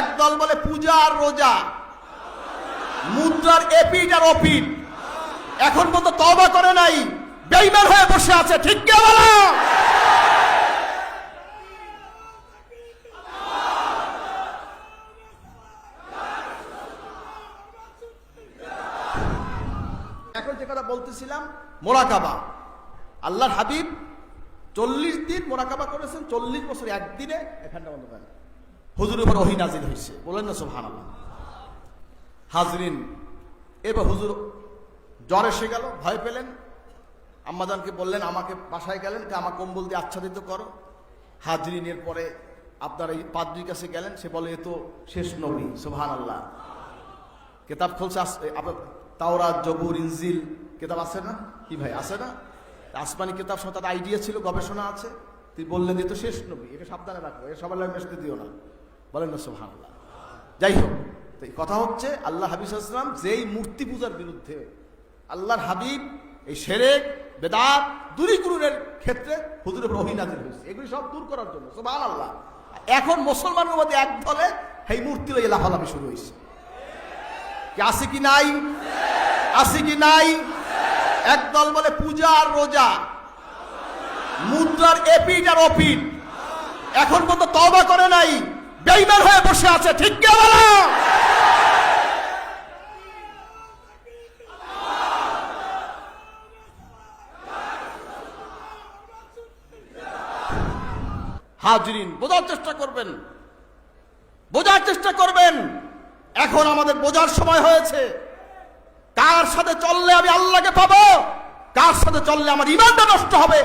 একদল বলে পূজা আর রোজা। মুদ্রার এপিট আর ওপিট এখন পর্যন্ত তবা করে নাই বেইমান হয়ে বসে আছে, ঠিক কে বলো? এখন যে কথা বলতেছিলাম, মোরাকাবা। আল্লাহর হাবিব চল্লিশ দিন মোরাকাবা করেছেন, চল্লিশ বছর একদিনে, এখানটা বন্ধ করেন হুজুরের উপর ওহি নাজির হয়েছে বলেন না সোহান হাজরিন এবার হুজুর জ্বর এসে গেল ভয় পেলেন। আম্মাজানকে বললেন আমাকে বাসায় গেলেন কে আমার কম্বল দিয়ে আচ্ছাদিত করো। হাজরিনের পরে আপনার এই পাদ্রির কাছে গেলেন সে বলে এ তো শেষ নবী সোহান আল্লাহ কেতাব খুলছে এ, তাওরাত জবুর ইনজিল কেতাব আছে না? কি ভাই আছে না? আসমানি কেতাব সহ তার আইডিয়া ছিল গবেষণা আছে। তুই বললেন যে তো শেষ নবী এটা সাবধানে রাখো এ সবার লাগে মেশতে দিও না। বলেন না সোহান যাই হোক, তো এই কথা হচ্ছে আল্লাহ হাবিব ইসলাম যেই মূর্তি পূজার বিরুদ্ধে আল্লাহর হাবিব, এই সেরেক, বেদাত দূরীকরণের ক্ষেত্রে উপর অহিনাজির হয়েছে। এগুলি সব দূর করার জন্য সোহান আল্লাহ এখন মুসলমানের মধ্যে এক দলে এই মূর্তি লইয়ে লাফালাফি শুরু হয়েছে। আছে কি নাই? আছে কি নাই? একদল বলে পূজা আর রোজা। মুদ্রার এপিট আর ওপিট এখন পর্যন্ত তবা করে বেইমান হয়ে বসে আছে, ঠিক কে বলো? হাজরিন, বোঝার চেষ্টা করবেন। বোঝার চেষ্টা করবেন। এখন আমাদের বোঝার সময় হয়েছে। কার সাথে চললে আমি আল্লাহকে পাবো? কার সাথে চললে আমার ইমানটা নষ্ট হবে?